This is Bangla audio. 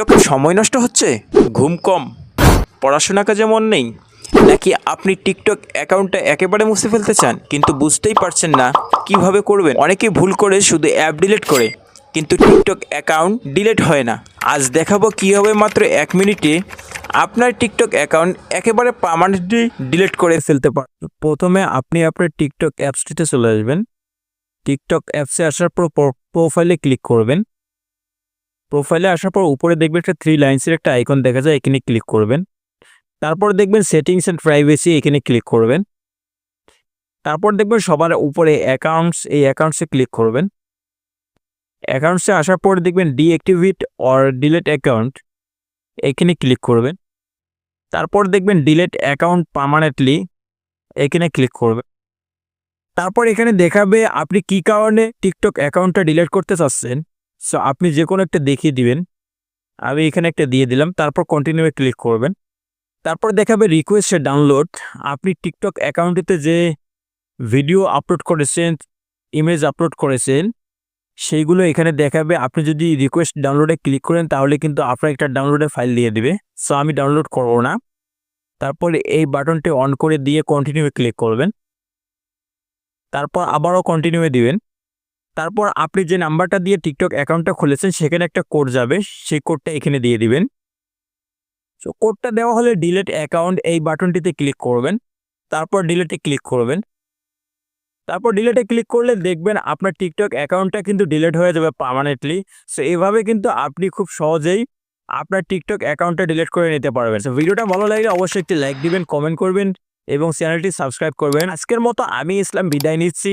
টিকটকে সময় নষ্ট হচ্ছে? ঘুম কম। পড়াশোনা কাজে মন নেই। নাকি আপনি টিকটক অ্যাকাউন্টটা একেবারে মুছে ফেলতে চান, কিন্তু বুঝতেই পারছেন না কীভাবে করবেন? অনেকে ভুল করে শুধু অ্যাপ ডিলিট করে, কিন্তু টিকটক অ্যাকাউন্ট ডিলিট হয় না। আজ দেখাবো কীভাবে মাত্র এক মিনিটে। আপনার টিকটক অ্যাকাউন্ট একেবারে পার্মানেন্টলি ডিলিট করে ফেলতে পারেন প্রথমে আপনি আপনার টিকটক অ্যাপসটিতে চলে আসবেন। টিকটক অ্যাপসে আসার পর প্রোফাইলে ক্লিক করবেন। প্রোফাইলে আসার পর উপরে দেখবেন একটা থ্রি লাইন্সের একটা আইকন দেখা যায়, এখানে ক্লিক করবেন। তারপর দেখবেন সেটিংস অ্যান্ড প্রাইভেসি এখানে ক্লিক করবেন। তারপর দেখবেন সবার উপরে অ্যাকাউন্টস এই অ্যাকাউন্টসে ক্লিক করবেন। অ্যাকাউন্টসে আসার পর দেখবেন ডিঅ্যাক্টিভেট অর ডিলেট অ্যাকাউন্ট এখানে ক্লিক করবেন। তারপর দেখবেন ডিলেট অ্যাকাউন্ট পার্মানেন্টলি এখানে ক্লিক করবেন। তারপর এখানে দেখাবে আপনি কি কারণে টিকটক অ্যাকাউন্টটা ডিলিট করতে চাচ্ছেন। সো আপনি যে কোনো একটা দেখিয়ে দিবেন। আমি এখানে একটা দিয়ে দিলাম, তারপর কন্টিনিউয়ে ক্লিক করবেন। তারপর দেখাবে রিকোয়েস্টে ডাউনলোড আপনি টিকটক অ্যাকাউন্টটিতে যে ভিডিও আপলোড করেছেন ইমেজ আপলোড করেছেন, সেইগুলো এখানে দেখাবে। আপনি যদি রিকোয়েস্ট ডাউনলোডে ক্লিক করেন, তাহলে কিন্তু আপনার একটা ডাউনলোডের ফাইল দিয়ে দিবে। সো আমি ডাউনলোড করব না। তারপরে এই বাটনটি অন করে দিয়ে কন্টিনিউয়ে ক্লিক করবেন। তারপর আবারও কন্টিনিউয়ে দিবেন। তারপর আপনি যে নাম্বারটা দিয়ে টিকটক অ্যাকাউন্টটা খুলেছেন, সেখানে একটা কোড যাবে। সেই কোডটা এখানে দিয়ে দিবেন। সো কোডটা দেওয়া হলে ডিলেট অ্যাকাউন্ট এই বাটনটিতে ক্লিক করবেন। তারপর ডিলেটে ক্লিক করবেন। তারপর ডিলেটে ক্লিক করলে দেখবেন আপনার টিকটক অ্যাকাউন্টটা কিন্তু ডিলেট হয়ে যাবে পার্মানেন্টলি সো এইভাবে কিন্তু আপনি খুব সহজেই আপনার টিকটক অ্যাকাউন্টটা ডিলেট করে নিতে পারবেন। সো ভিডিওটা ভালো লাগলে অবশ্যই একটি লাইক দিবেন কমেন্ট করবেন এবং চ্যানেলটি সাবস্ক্রাইব করবেন। আজকের মতো আমি ইসলাম বিদায় নিচ্ছি।